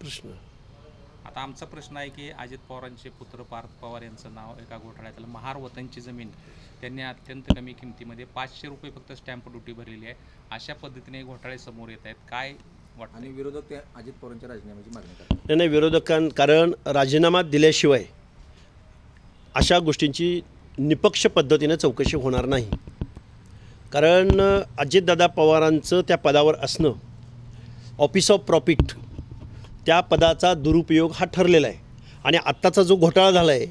प्रश्न. आता आमचा प्रश्न आहे की अजित पवारांचे पुत्र पार्थ पवार यांचं नाव एका घोटाळ्यात आलं महार वतनची जमीन त्यांनी अत्यंत कमी किमतीमध्ये पाचशे रुपये फक्त स्टॅम्प ड्युटी भरलेली आहे. अशा पद्धतीने घोटाळे समोर येत आहेत. काय वाटतं आणि विरोधक ते अजित पवारांच्या राजीनाम्याची मागणी करतात. नाही नाही विरोधकां कारण राजीनामा दिल्याशिवाय अशा गोष्टींची निपक्ष पद्धतीने चौकशी होणार नाही. कारण अजितदादा पवारांचं त्या पदावर असणं ऑफिस ऑफ प्रॉफिट त्या पदाचा दुरुपयोग हा ठरलेला आहे. आणि आत्ताचा जो घोटाळा झाला आहे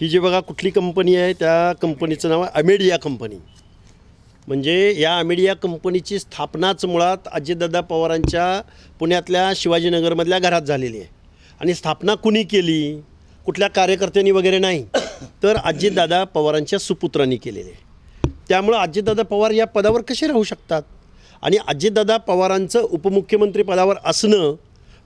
ही जी बघा कुठली कंपनी आहे त्या कंपनीचं नाव आहे अमेडिया कंपनी म्हणजे या अमेडिया कंपनीची स्थापनाच मुळात अजितदादा पवारांच्या पुण्यातल्या शिवाजीनगरमधल्या घरात झालेली आहे. आणि स्थापना कुणी केली? कुठल्या कार्यकर्त्यांनी वगैरे नाही. तर अजितदादा पवारांच्या सुपुत्रांनी केलेली आहे. त्यामुळं अजितदादा पवार या पदावर कसे राहू शकतात? आणि अजितदादा पवारांचं उपमुख्यमंत्री पदावर असणं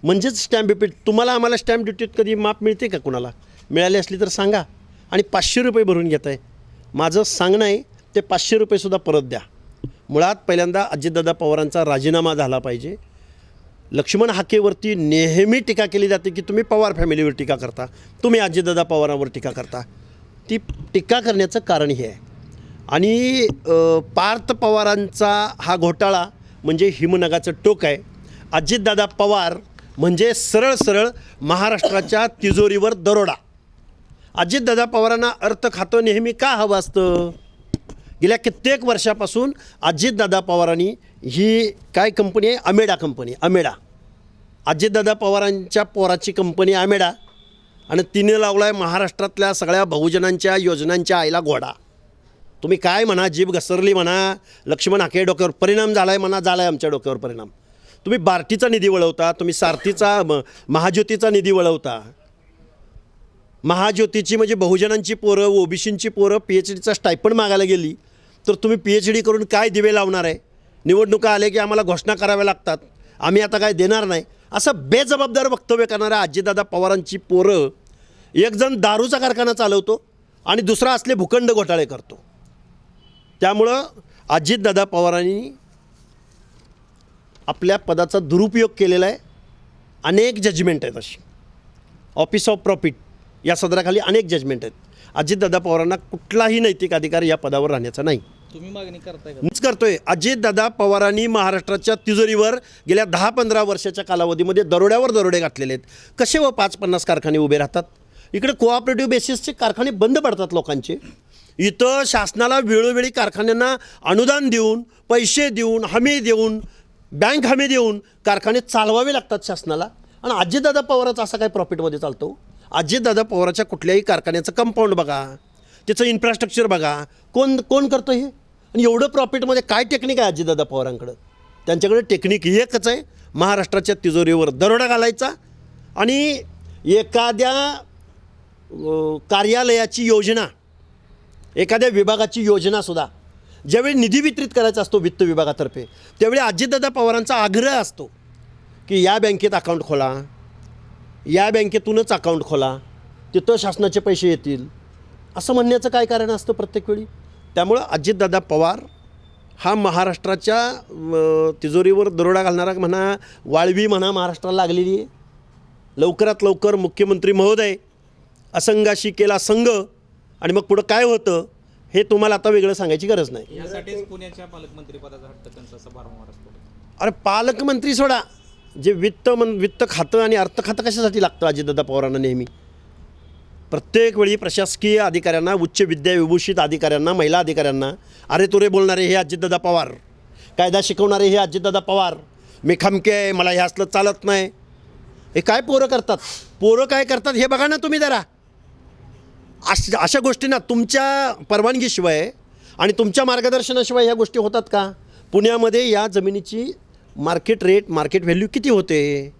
म्हणजेच स्टॅम्प ड्युटी तुम्हाला आम्हाला स्टॅम्प ड्युटीत कधी माप मिळते का कुणाला? मिळाली असली तर सांगा. आणि पाचशे रुपये भरून घेत आहे माझं सांगणं आहे ते पाचशे रुपयेसुद्धा परत द्या. मुळात पहिल्यांदा अजितदादा पवारांचा राजीनामा झाला पाहिजे. लक्ष्मण हाकेवरती नेहमी टीका केली जाते की तुम्ही पवार फॅमिलीवर टीका करता. तुम्ही अजितदादा पवारांवर टीका करता. ती टीका करण्याचं कारण हे आहे. आणि पार्थ पवारांचा हा घोटाळा म्हणजे हिमनगाचं टोक आहे. अजितदादा पवार म्हणजे सरळ सरळ महाराष्ट्राच्या तिजोरीवर दरोडा. अजितदादा पवारांना अर्थ खातं नेहमी का हवं असतं? गेल्या कित्येक वर्षापासून अजितदादा पवारांनी ही काय कंपनी आहे? अमेडा कंपनी अमेडा. अजितदादा पवारांच्या पोराची कंपनी अमेडा. आणि तिने लावला आहे महाराष्ट्रातल्या सगळ्या बहुजनांच्या योजनांच्या आईला घोडा. तुम्ही काय म्हणा जीभ घसरली म्हणा लक्ष्मण हाके डोक्यावर परिणाम झाला आहे म्हणा झाला आहे आमच्या डोक्यावर परिणाम. तुम्ही बार्टीचा निधी वळवता तुम्ही सारथीचा म- महाज्योतीचा निधी वळवता. महाज्योतीची म्हणजे बहुजनांची पोरं ओबीसींची पोरं पी एच डीचा स्टायपंड मागायला गेली तर तुम्ही पी एच डी करून काय दिवे लावणार आहे? निवडणुका आले की आम्हाला घोषणा कराव्या लागतात. आम्ही आता काय देणार नाही. असं बेजबाबदार वक्तव्य करणाऱ्या आजीदादा पवारांची पोरं एकजण दारूचा कारखाना चालवतो आणि दुसरा असले भूखंड घोटाळे करतो. त्यामुळं अजितदादा पवारांनी आपल्या पदाचा दुरुपयोग केलेला आहे. अनेक जजमेंट आहेत अशी. ऑफिस ऑफ प्रॉफिट या सदराखाली अनेक जजमेंट आहेत. अजितदादा पवारांना कुठलाही नैतिक अधिकार या पदावर राहण्याचा नाही. तुम्ही मागणी करताय का? मीच करतोय. अजितदादा पवारांनी महाराष्ट्राच्या तिजोरीवर गेल्या दहा पंधरा वर्षाच्या कालावधीमध्ये दरोड्यावर दरोडे घातलेले आहेत. कसे व पाच पन्नास कारखाने उभे राहतात? इकडे कोऑपरेटिव्ह बेसिसचे कारखाने बंद पडतात लोकांचे. इथं शासनाला वेळोवेळी कारखान्यांना अनुदान देऊन पैसे देऊन हमी देऊन बँक हमी देऊन कारखाने चालवावे लागतात शासनाला. आणि अजितदादा पवाराचा असा काय प्रॉफिटमध्ये चालतो? अजितदादा पवाराच्या कुठल्याही कारखान्याचं कंपाऊंड बघा त्याचं इन्फ्रास्ट्रक्चर बघा कोण कोण करतो हे? आणि एवढं प्रॉफिटमध्ये काय टेक्निक आहे अजितदादा पवारांकडं? त्यांच्याकडे टेक्निक एकच आहे महाराष्ट्राच्या तिजोरीवर दरोडा घालायचा आणि एखाद्या कार्यालयाची योजना एखाद्या विभागाची योजनासुद्धा ज्यावेळी निधी वितरित करायचा असतो वित्त विभागातर्फे त्यावेळी अजितदादा पवारांचा आग्रह असतो की या बँकेत अकाउंट खोला या बँकेतूनच अकाउंट खोला तिथं शासनाचे पैसे येतील. असं म्हणण्याचं काय कारण असतं प्रत्येक वेळी? त्यामुळं अजितदादा पवार हा महाराष्ट्राच्या तिजोरीवर दरोडा घालणारा म्हणा वाळवी म्हणा महाराष्ट्राला लागलेली आहे. लवकरात लवकर मुख्यमंत्री महोदय असंघाशी केला संघ आणि मग पुढं काय होतं हे तुम्हाला आता वेगळं सांगायची गरज नाही. यासाठीच पुण्याच्या पालकमंत्री पदाचा हट्ट त्यांचा असा वारंवार असतो. अरे पालकमंत्री सोडा. जे वित्त मन वित्त खातं आणि अर्थ खातं कशासाठी लागतं अजितदादा पवारांना नेहमी? प्रत्येक वेळी प्रशासकीय अधिकाऱ्यांना उच्च विद्याविभूषित अधिकाऱ्यांना महिला अधिकाऱ्यांना अरे तुरे बोलणारे हे अजितदादा पवार. कायदा शिकवणारे हे अजितदादा पवार. मी खमके आहे मला हे असलं चालत नाही. हे काय पोरं करतात? पोरं काय करतात हे बघा ना तुम्ही जरा. अश अशा गोष्टींना तुमच्या परवानगीशिवाय आणि तुमच्या मार्गदर्शनाशिवाय ह्या गोष्टी होतात का? पुण्यामध्ये या जमिनीची मार्केट रेट मार्केट व्हॅल्यू किती होते?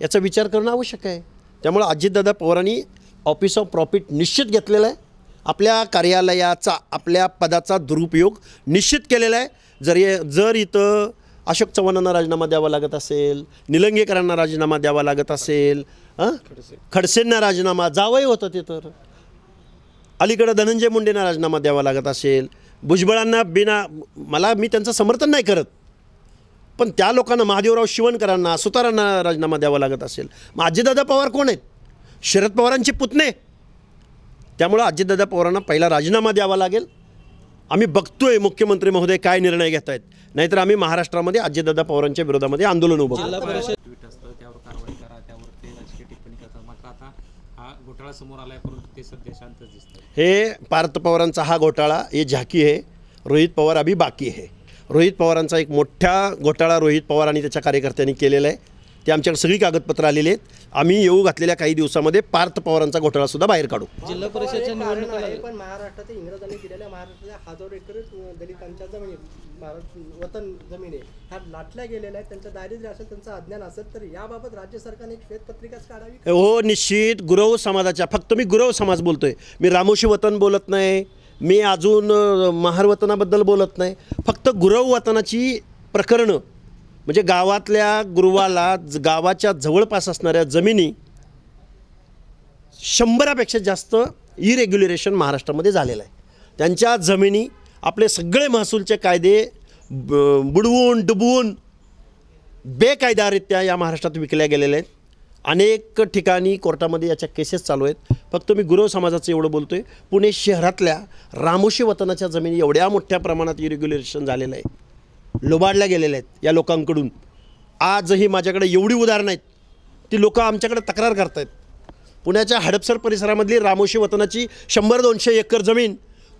याचा विचार करणं आवश्यक आहे. त्यामुळं अजितदादा पवारांनी ऑफिस ऑफ प्रॉफिट निश्चित घेतलेला आहे. आपल्या कार्यालयाचा आपल्या पदाचा दुरुपयोग निश्चित केलेला आहे. जर ये जर इथं अशोक चव्हाणांना राजीनामा द्यावा लागत असेल निलंगेकरांना राजीनामा द्यावा लागत असेल हां? खडसेंना राजीनामा जावंही होतं ते तर. अलीकडं धनंजय मुंडेंना राजीनामा द्यावा लागत असेल भुजबळांना बिना मला मी त्यांचं समर्थन नाही करत. पण त्या लोकांना महादेवराव शिवणकरांना सुतारांना राजीनामा द्यावा लागत असेल. मग अजितदादा पवार कोण आहेत? शरद पवारांचे पुतणे. त्यामुळं अजितदादा पवारांना पहिला राजीनामा द्यावा लागेल. आम्ही बघतोय मुख्यमंत्री महोदय काय निर्णय घेत आहेत नाहीतर आम्ही महाराष्ट्रामध्ये अजितदादा पवारांच्या विरोधामध्ये आंदोलन उभं करू. ट्विट असतं त्यावर कारवाई करा त्यावर ते राजकीय टिप्पणी करतात मात्र आता हा घोटाळा समोर आलाय परंतु ते सध्या शांतच दिसतं हे पार्थ पवारांचा हा घोटाळा हे झाकी आहे रोहित पवार अभि बाकी आहे. रोहित पवारांचा एक मोठा घोटाळा रोहित पवार आणि त्याच्या कार्यकर्त्यांनी केलेला आहे. ते आमच्याकडे सगळी कागदपत्रं आलेली आहेत. आम्ही येऊ घातलेल्या काही दिवसामध्ये पार्थ पवारांचा घोटाळासुद्धा बाहेर काढू. जिल्हा परिषदच्या निवडणुका पण महाराष्ट्रातील इंग्रजांनी दिलेल्या महाराष्ट्राच्या हजार एकर दलितांच्या जमिनी भारत वतन जमिनी ह्या लाटल्या गेलेल्या आहेत. त्यांचं दारिद्र्य असेल त्यांचं अज्ञान असेल तर याबाबत राज्य सरकारने एक श्वेतपत्रिकाच काढावी हो निश्चित. गुरव समाजाच्या फक्त मी गुरव समाज बोलतोय. मी रामोशी वतन बोलत नाही. मी अजून महारवतनाबद्दल बोलत नाही. फक्त गुरव वतनाची प्रकरणं म्हणजे गावातल्या गुरुवाला ज- गावाच्या जवळपास असणाऱ्या जमिनी शंभरापेक्षा जास्त इरेग्युलेशन महाराष्ट्रामध्ये झालेलं आहे. त्यांच्या जमिनी आपले सगळे महसूलचे कायदे ब- बुडवून डुबवून बेकायदारित्या या महाराष्ट्रात विकल्या गेलेल्या आहेत. अनेक ठिकाणी कोर्टामध्ये याच्या केसेस चालू आहेत. फक्त मी गुरव समाजाचं एवढं बोलतो आहे पुणे शहरातल्या रामोशी वतनाच्या जमिनी एवढ्या मोठ्या प्रमाणात इरेग्युलेशन झालेलं आहे. लोबाडल्या गेलेल्या आहेत या लोकांकडून. आजही माझ्याकडे एवढी उदाहरणं आहेत. ती लोकं आमच्याकडे तक्रार करत आहेत पुण्याच्या हडपसर परिसरामधली रामोशी वतनाची शंभर दोनशे एकर जमीन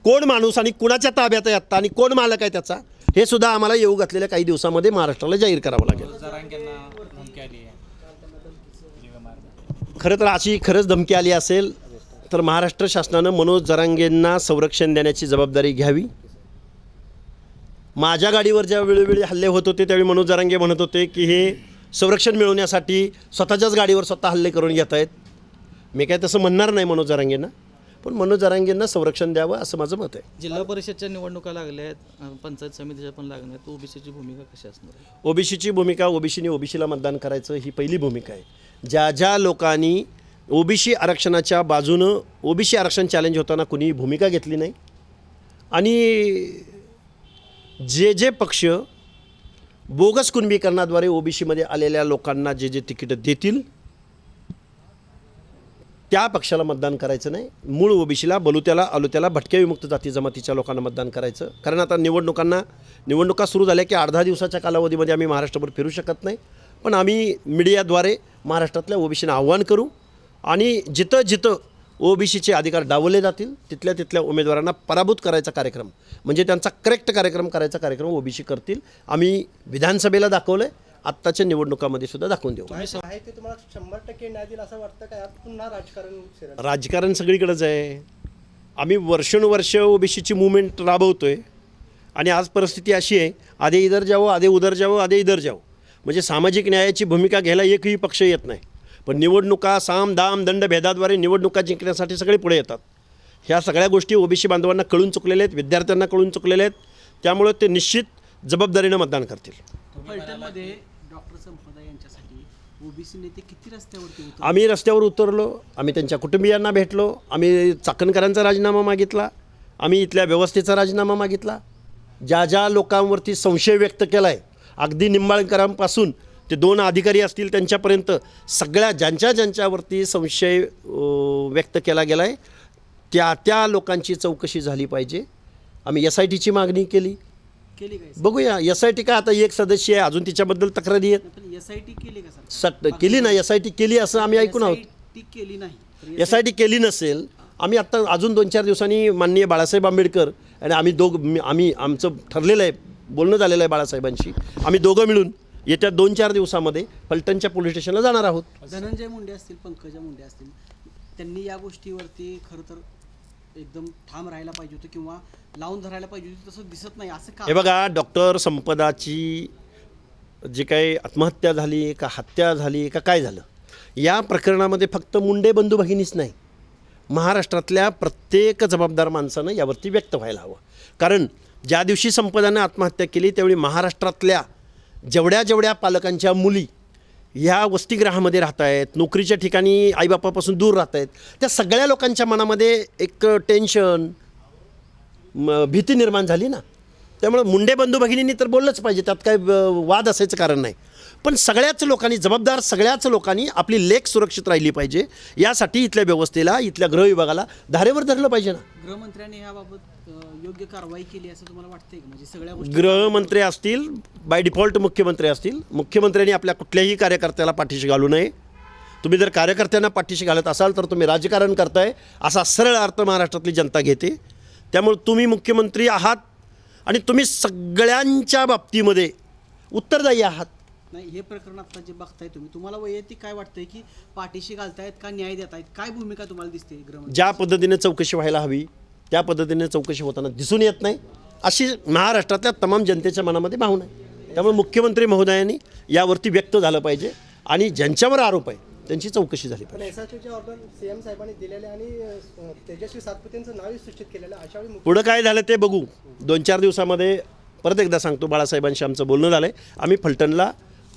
कोण माणूस आणि कुणाच्या ताब्यात आहे आत्ता आणि कोण मालक आहे त्याचा हे सुद्धा आम्हाला येऊ घातलेल्या काही दिवसामध्ये महाराष्ट्राला जाहीर करावं लागेल. खरं तर अशी खरंच धमकी आली असेल तर महाराष्ट्र शासनानं मनोज जरांगेंना संरक्षण देण्याची जबाबदारी घ्यावी. माझ्या गाडीवर ज्या वेळोवेळी हल्ले होत होते त्यावेळी मनोज जरांगे म्हणत होते की हे संरक्षण मिळवण्यासाठी स्वतःच्याच गाडीवर स्वतः हल्ले करून घेत आहेत मी काय तसं म्हणणार नाही मनोज जरांगेंना. पण मनोज जरांगेंना संरक्षण द्यावं असं माझं मत आहे. जिल्हा परिषदच्या निवडणुका लागल्या आहेत पंचायत समितीच्या पण लागल्या आहेत. ओबीसीची भूमिका कशी असणार आहे? ओबीसीची भूमिका ओबीसीने ओबीसीला मतदान करायचं ही पहिली भूमिका आहे. ज्या ज्या लोकांनी ओबीसी आरक्षणाच्या बाजूनं ओबीसी आरक्षण चॅलेंज होताना कुणीही भूमिका घेतली नाही. आणि जे जे पक्ष बोगस कुणबीकरणाद्वारे ओबीसीमध्ये आलेल्या लोकांना जे जे तिकीटं देतील त्या पक्षाला मतदान करायचं नाही. मूळ ओबीसीला बलुत्याला अलुत्याला भटक्या विमुक्त जाती जमातीच्या लोकांना मतदान करायचं. कारण आता निवडणुकांना निवडणुका सुरू झाल्या की अर्धा दिवसाच्या कालावधीमध्ये आम्ही महाराष्ट्रभर फिरू शकत नाही. पण आम्ही मीडियाद्वारे महाराष्ट्रातल्या ओबीसीना आव्हान करू आणि जिथं जिथं ओबीसीचे अधिकार डावले जातील तिथल्या तिथल्या उमेदवारांना पराभूत करायचा कार्यक्रम म्हणजे त्यांचा करेक्ट कार्यक्रम करायचा कार्यक्रम ओबीसी करतील. आम्ही विधानसभेला दाखवलं आहे आत्ताच्या निवडणुकामध्ये सुद्धा दाखवून देऊ. ते तुम्हाला शंभर टक्के न्याय असं वाटतं का? पुन्हा राजकारण? राजकारण सगळीकडेच आहे. आम्ही वर्षानुवर्ष ओबीसीची मुवमेंट राबवतोय. आणि आज परिस्थिती अशी आहे आधे इधर जावं आधे उधर जावं आधे इधर जावं म्हणजे सामाजिक न्यायाची भूमिका घ्यायला एकही पक्ष येत नाही. पण निवडणुका साम दाम दंड भेदाद्वारे निवडणुका जिंकण्यासाठी सगळे पुढे येतात. ह्या सगळ्या गोष्टी ओबीसी बांधवांना कळून चुकलेल्या आहेत विद्यार्थ्यांना कळून चुकलेल्या आहेत. त्यामुळे ते निश्चित जबाबदारीनं मतदान करतील. ओबीसी नेते किती रस्त्यावरती आम्ही रस्त्यावर उतरलो आम्ही त्यांच्या कुटुंबियांना भेटलो आम्ही चाकणकरांचा राजीनामा मागितला आम्ही इथल्या व्यवस्थेचा राजीनामा मागितला. ज्या ज्या लोकांवरती संशय व्यक्त केला आहे अगदी निंबाळकरांपासून ते दोन अधिकारी असतील त्यांच्यापर्यंत सगळ्या ज्यांच्या ज्यांच्यावरती संशय व्यक्त केला गेला आहे त्या त्या लोकांची चौकशी झाली पाहिजे. आम्ही एस आय टीची मागणी केली. केली काय बघूया एस आय टी का आता एक सदस्य आहे अजून तिच्याबद्दल तक्रारी आहेत. एस आय टी केली का सर? सट केली ना एस आय टी केली असं आम्ही ऐकून आहोत केली नाही. एस आय टी केली नसेल आम्ही आत्ता अजून दोन चार दिवसांनी माननीय बाळासाहेब आंबेडकर आणि आम्ही दोघ मी- आम्ही आमचं ठरलेलं आहे बोलणं झालेलं आहे बाळासाहेबांशी आम्ही दोघं मिळून येत्या दोन चार दिवसामध्ये फलटणच्या पोलीस स्टेशनला जाणार आहोत. धनंजय मुंडे असतील पंकजा मुंडे असतील त्यांनी या गोष्टीवरती खरं तर एकदम ठाम राहायला पाहिजे होतं किंवा लावून धरायला पाहिजे होती तसं दिसत नाही. असं का? हे बघा डॉक्टर संपदाची जी काही आत्महत्या झाली का हत्या झाली का काय झालं या प्रकरणामध्ये फक्त मुंडे बंधू भगिनीच नाही. महाराष्ट्रातल्या प्रत्येक जबाबदार माणसानं यावरती व्यक्त व्हायला हवं. कारण ज्या दिवशी संपदानं आत्महत्या केली त्यावेळी महाराष्ट्रातल्या जेवढ्या जेवढ्या पालकांच्या मुली ह्या वसतिगृहामध्ये राहत आहेत नोकरीच्या ठिकाणी आईबापापासून दूर राहत आहेत त्या सगळ्या लोकांच्या मनामध्ये एक टेन्शन म, भीती निर्माण झाली ना. त्यामुळं मुंडे बंधू भगिनींनी तर बोललंच पाहिजे त्यात काय वाद असायचं कारण नाही. पण सगळ्याच लोकांनी जबाबदार सगळ्याच लोकांनी आपली लेख सुरक्षित राहिली पाहिजे. यासाठी इथल्या व्यवस्थेला इथल्या गृह विभागाला धारेवर धरलं पाहिजे ना. गृहमंत्र्यांनी याबाबत योग्य कारवाई केली असं तुम्हाला वाटतंय का? म्हणजे सगळ्या गोष्टी गृहमंत्री असतील बाय डिफॉल्ट मुख्यमंत्री असतील. मुख्यमंत्र्यांनी आपल्या कुठल्याही कार्यकर्त्याला पाठीशी घालू नये. तुम्ही जर कार्यकर्त्यांना पाठीशी घालत असाल तर तुम्ही राजकारण करताय असा सरळ अर्थ महाराष्ट्रातली जनता घेते. त्यामुळे तुम्ही मुख्यमंत्री आहात आणि तुम्ही सगळ्यांच्या बाबतीमध्ये उत्तरदायी आहात. नाही हे प्रकरण आता जे बघताय तुम्ही तुम्हाला वैयक्तिक काय वाटतंय की पाठीशी घालतायत का न्याय देत आहेत काय भूमिका तुम्हाला दिसते ज्या पद्धतीने चौकशी व्हायला हवी त्या पद्धतीने चौकशी होताना दिसून येत नाही. अशी महाराष्ट्रातल्या तमाम जनतेच्या मनामध्ये भावना आहे. त्यामुळे मुख्यमंत्री महोदयांनी यावरती व्यक्त झालं पाहिजे आणि ज्यांच्यावर आरोप आहे त्यांची चौकशी झाली पण पाहिजे. एस एच ऑर्डर सीएम साहेबांनी दिलेले आणि अ, तेजस्वी सातपुतेंचं नावही सूचित केलेलं आहे. अशावेळी मुख्य- पुढं काय झालं ते बघू. दोन चार दिवसामध्ये परत एकदा सांगतो बाळासाहेबांशी आमचं बोलणं झालं आहे आम्ही फलटणला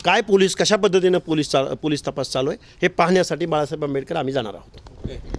काय पोलीस कशा पद्धतीनं पोलीस चा पोलीस तपास चालू आहे हे पाहण्यासाठी बाळासाहेब आंबेडकर आम्ही जाणार आहोत.